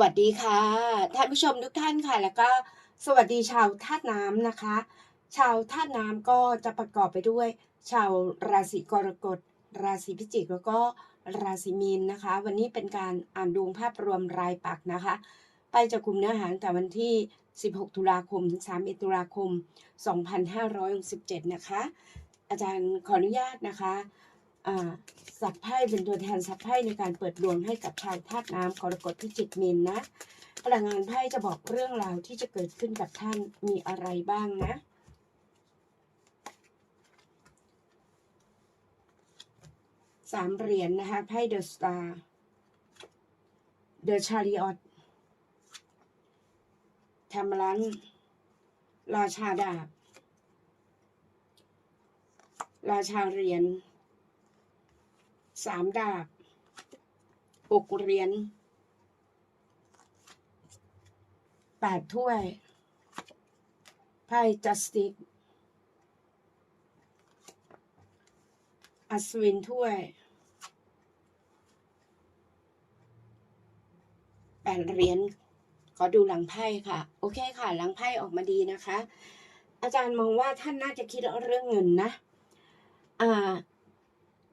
วัสดีค่ะ ท่านผู้ชมทุกท่านค่ะ แล้วก็สวัสดีชาวธาตุน้ำนะคะ ชาวธาตุน้ำก็จะประกอบไปด้วย ชาวราศีกรกฎ ราศีพิจิกแล้วก็ราศีมีนนะคะ วันนี้เป็นการอ่านดวงภาพรวมรายปักนะคะ ไปจะกลุ่มเนื้อหาตั้งแต่วันที่ 16 ตุลาคมถึง31ตุลาคม 2567 นะคะ อาจารย์ขออนุญาตนะคะ สับไพ่เป็นตัวแทนสับไพ่ในการเปิดดวงให้กับชาวธาตุน้ำกรกฎพิจิกมีนนะพลังงานไพ่จะบอกเรื่องราวที่จะเกิดขึ้นกับท่านมีอะไรบ้างนะสามเหรียญนะคะไพ่เดอะสตาร์เดอะชาริออตทมรันราชาดาบ ราชาเหรียญ สามดาบหกเหรียญแปดถ้วย ไพ่จัสติกอัศวินถ้วยแปดเหรียญขอดูหลังไพ่ค่ะ โอเคค่ะ หลังไพ่ออกมาดีนะคะ อาจารย์มองว่าท่านน่าจะคิดเรื่องเงินนะ อ่า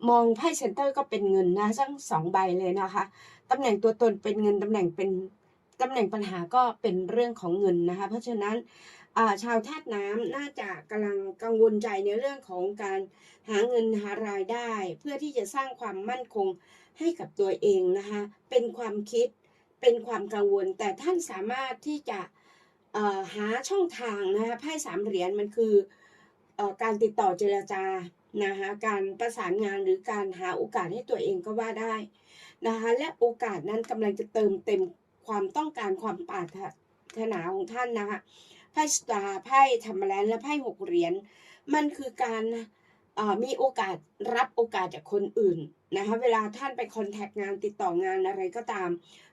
มองไพ่เซนเตอร์ก็เป็นเงินนะทั้งสองใบเลยนะคะตำแหน่งตัวตนเป็นเงินตำแหน่งเป็นตำแหน่งปัญหาก็เป็นเรื่องของเงินนะคะ เพราะฉะนั้นชาวธาตุน้ำน่าจะกำลังกังวลใจในเรื่องของการหาเงินหารายได้ เพื่อที่จะสร้างความมั่นคงให้กับตัวเองนะคะ เป็นความคิดเป็นความกังวล แต่ท่านสามารถที่จะหาช่องทางนะคะไพ่สามเหรียญมันคือเอ่อการติดต่อเจรจา นะคะการประสานงานหรือการหาโอกาสให้ตัวเองก็ว่าได้นะคะและโอกาสนั้นกำลังจะเติมเต็มความต้องการความปรารถนาของท่านนะคะไพ่สตาร์ไพ่ธรรมแลนและไพ่หกเหรียญมันคือการ มีโอกาสรับโอกาสจากคนอื่นนะคะเวลาท่านไปคอนแทคงานติดต่องานอะไรก็ตาม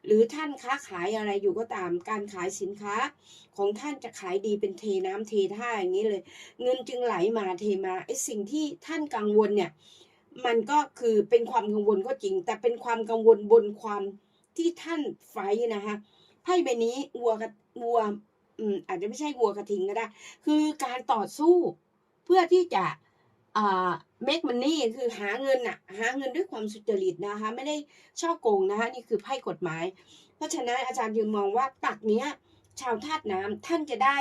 หรือท่านค้าขายอะไรอยู่ก็ตาม การขายสินค้าของท่านจะขายดีเป็นเทน้ำเทท่าอย่างนี้เลย เงินจึงไหลมาเทมาไอ้สิ่งที่ท่านกังวลเนี่ยมันก็คือเป็นความกังวลก็จริง แต่เป็นความกังวลบนความที่ท่านไฟนะคะไพ่ใบนี้วัวกับวัวอืมอาจจะไม่ใช่วัวกระทิงก็ได้ คือการต่อสู้เพื่อที่จะ อ่า make money คือหาเงินอะหาเงินด้วยความสุจริตนะคะ ไม่ได้ช่อโกงนะคะ นี่คือไพ่กฎหมาย เพราะฉะนั้นอาจารย์ยังมองว่าปักเนี้ย ชาวธาตุน้ำท่านจะได้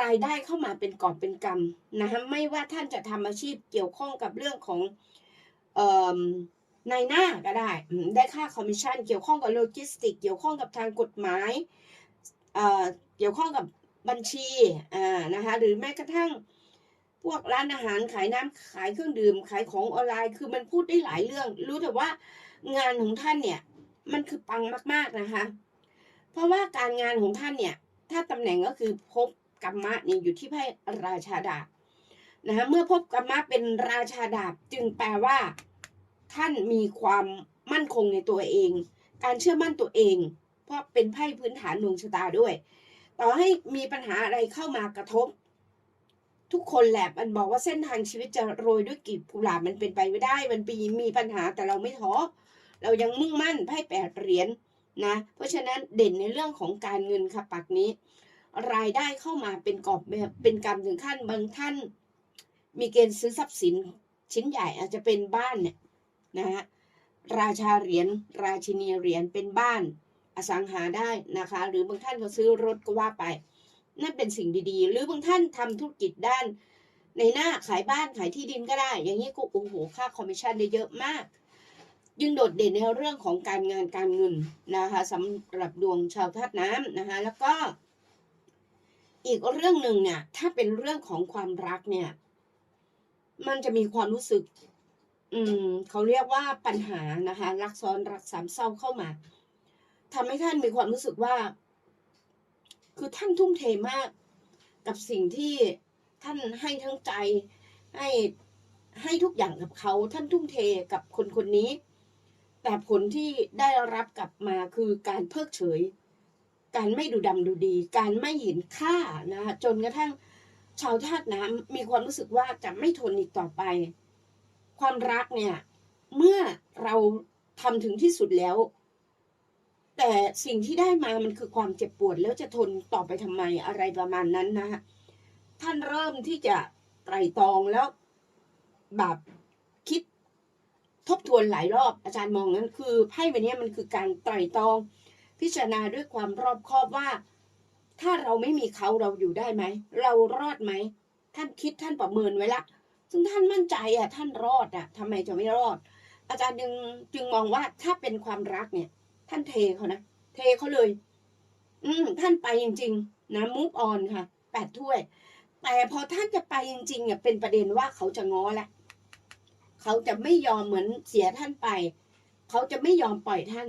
รายได้เข้ามาเป็นกอบเป็นกำนะคะไม่ว่าท่านจะทำอาชีพเกี่ยวข้องกับเรื่องของเอ่อในหน้าก็ได้ ได้ค่าคอมมิชชั่น เกี่ยวข้องกับโลจิสติก เกี่ยวข้องกับทางกฎหมายเเกี่ยวข้องกับบัญชีนะคะหรือแม้กระทั่ง พวกร้านอาหารขายน้ำขายเครื่องดื่มขายของออนไลน์ คือมันพูดได้หลายเรื่อง รู้แต่ว่างานของท่านเนี่ย มันคือปังมากๆนะคะ เพราะว่าการงานของท่านเนี่ย ถ้าตำแหน่งก็คือพบกรรมะเนี่ยอยู่ที่ไพ่ราชาดาบนะคะเมื่อพบกรรมะเป็นราชาดาบจึงแปลว่า ท่านมีความมั่นคงในตัวเอง การเชื่อมั่นตัวเอง เพราะเป็นไพ่พื้นฐานดวงชะตาด้วย ต่อให้มีปัญหาอะไรเข้ามากระทบ ทุกคนแหละมันบอกว่าเส้นทางชีวิตจะโรยด้วยกลีบกุหลาบมันเป็นไปไม่ได้ มันปีมีปัญหาแต่เราไม่ท้อเรายังมุ่งมั่นไพ่แปดเหรียญนะเพราะฉะนั้นเด่นในเรื่องของการเงินค่ะปักนี้ รายได้เข้ามาเป็นกอบเป็นกำถึงขั้นบางท่าน มีเกณฑ์ซื้อทรัพย์สินชิ้นใหญ่อาจจะเป็นบ้านเนี่ยนะฮะราชาเหรียญราชินีเหรียญเป็นบ้านอสังหาได้นะคะ หรือบางท่านเขาซื้อรถก็ว่าไป นั่นเป็นสิ่งดีๆ หรือบางท่านทำธุรกิจด้าน ในหน้าขายบ้านขายที่ดินก็ได้ อย่างนี้ก็โอ้โหค่าคอมมิชชั่นได้เยอะมาก ยิ่งโดดเด่นในเรื่องของการงานการเงินนะคะสำหรับดวงชาวธาตุน้ำนะคะแล้วก็ อีกเรื่องหนึ่งเนี่ยถ้าเป็นเรื่องของความรักเนี่ย มันจะมีความรู้สึก อืมเขาเรียกว่าปัญหานะคะรักซ้อนรักสามเศร้าเข้ามาทำให้ท่านมีความรู้สึกว่า คือท่านทุ่มเทมาก กับสิ่งที่ท่านให้ทั้งใจ ให้ให้ทุกอย่างกับเขา ท่านทุ่มเทกับคนคนนี้ แต่ผลที่ได้รับกลับมาคือการเพิกเฉย การไม่ดูดำดูดี การไม่เห็นค่านะคะจนกระทั่งชาวธาตุน้ำมีความรู้สึกว่าจะไม่ทนอีกต่อไป ความรักเนี่ย เมื่อเราทำถึงที่สุดแล้ว แต่สิ่งที่ได้มามันคือความเจ็บปวดแล้วจะทนต่อไปทำไมอะไรประมาณนั้นนะฮะท่านเริ่มที่จะไตรตรองแล้วแบบคิดทบทวนหลายรอบอาจารย์มองนั้นคือไพ่ใบนี้มันคือการไตรตรอง พิจารณาด้วยความรอบคอบว่า ถ้าเราไม่มีเขาเราอยู่ได้ไหม เรารอดไหม ท่านคิดท่านประเมินไว้ละ ซึ่งท่านมั่นใจอะท่านรอดอะทำไมจะไม่รอด อาจารย์จึงจึงมองว่าถ้าเป็นความรักเนี่ย ท่านเทเขานะ เทเขาเลย อืมท่านไปจริง ๆ นะมูฟออนค่ะแปดถ้วย แต่พอท่านจะไปจริงๆอะเป็นประเด็นว่าเขาจะง้อละเขาจะไม่ยอมเหมือนเสียท่านไป เขาจะไม่ยอมปล่อยท่าน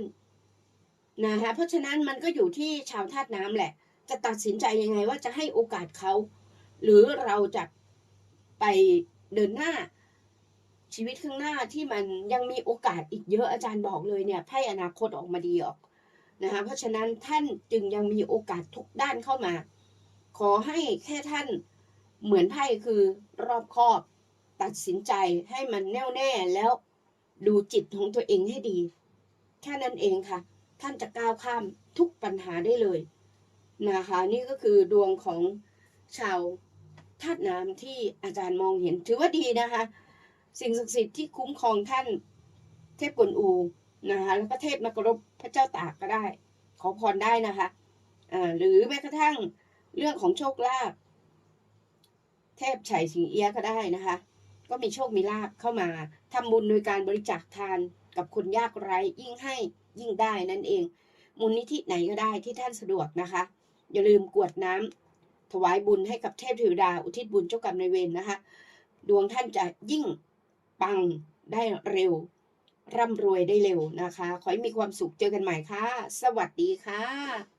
นะคะเพราะฉะนั้นมันก็อยู่ที่ชาวธาตุน้ำแหละ จะตัดสินใจยังไงว่าจะให้โอกาสเขา หรือเราจะไปเดินหน้า ชีวิตข้างหน้าที่มันยังมีโอกาสอีกเยอะอาจารย์บอกเลยเนี่ยไพ่อนาคตออกมาดีออกนะคะเพราะฉะนั้นท่านจึงยังมีโอกาสทุกด้านเข้ามา ขอให้แค่ท่านเหมือนไพ่คือรอบคอบตัดสินใจให้มันแน่วแน่แล้วดูจิตของตัวเองให้ดี แค่นั้นเองค่ะ ท่านจะก้าวข้ามทุกปัญหาได้เลยนะคะนี่ก็คือดวงของชาวธาตุน้ำที่อาจารย์มองเห็นถือว่าดีนะคะ สิ่งศักดิ์สิทธิ์ที่คุ้มครองท่านเทพกวนอูนะคะแล้วก็เทพนักรบพระเจ้าตากก็ได้ ขอพรได้นะคะหรือแม้กระทั่งเรื่องของโชคลาภเทพไฉสิงเอียก็ได้นะคะ ก็มีโชคมีลาภเข้ามาทำบุญโดยการบริจาคทานกับคนยากไร้ยิ่งให้ยิ่งได้นั่นเอง มูลนิธิไหนก็ได้ที่ท่านสะดวกนะคะ อย่าลืมกรวดน้ำถวายบุญให้กับเทพเทวดาอุทิศบุญเจ้ากรรมนายเวรนะคะ ดวงท่านจะยิ่ง ปังได้เร็ว ร่ำรวยได้เร็วนะคะ ขอให้มีความสุขเจอกันใหม่ค่ะ สวัสดีค่ะ